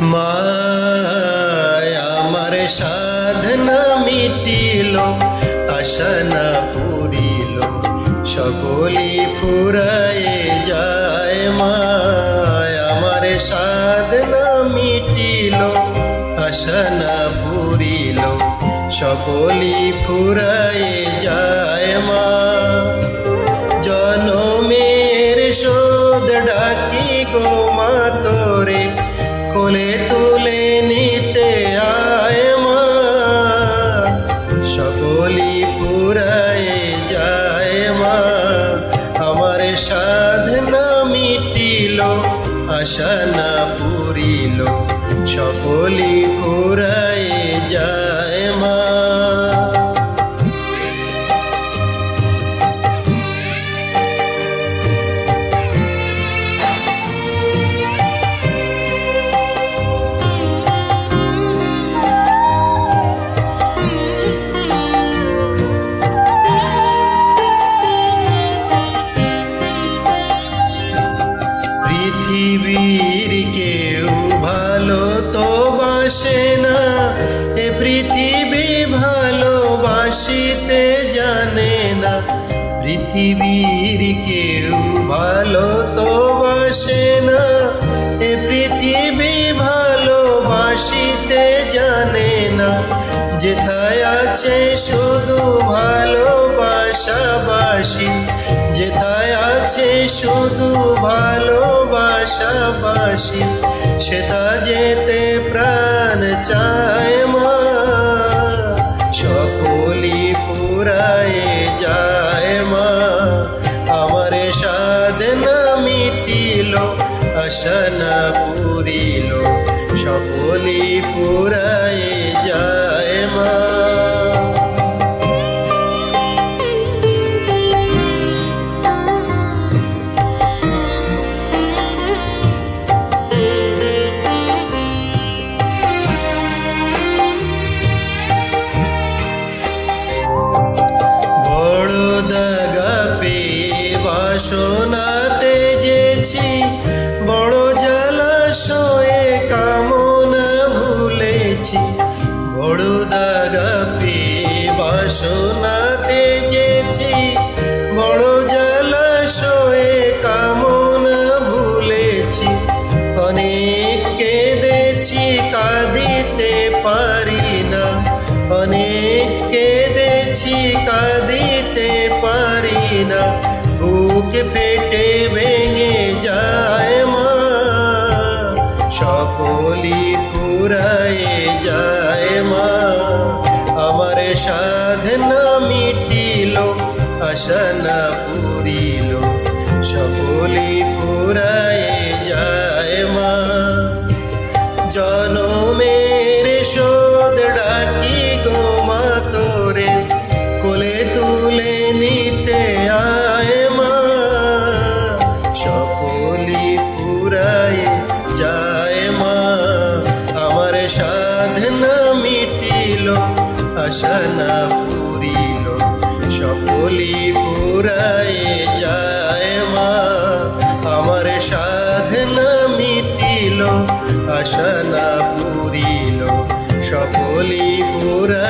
মায় আমার সাধনা মিটিল আশা না পুরিল সকলি ফুরায়ে যায় মায় আমার সাধনা মিটিল আশা না পুরিল সকলি ফুরায়ে কোলে তুলে নিতে আয় মা। সকলি পুরাই যায় মা। আমার সাধনা মিটিল, আশা না পুরিল সকলি পুরাই যায় মা। পৃথিবীর কেউ ভালো তো বাসে না। এ পৃথিবী ভালোবাসিতে জানে না। যেথায় আছে শুধু ভালোবাসাবাসি। যেথায় আছে শুধু ভালোবাসাবাসি। সেটা যেতে প্রাণ চায় মা। আশা না পুরিল সকলি পুরায়ে যায় মা। বড় কেঁদেছি কাঁদিতে পারি না। অনেক কেঁদেছি, কাঁদিতে পারি না। বুক ফেটে ভেঙে যায় মা। সকলি মিটিল আশা পুরিল। সকলি পুরাই যায় মা, আমার সাধনা মিটিল আশা না পুরিল। সকলি পুরায়ে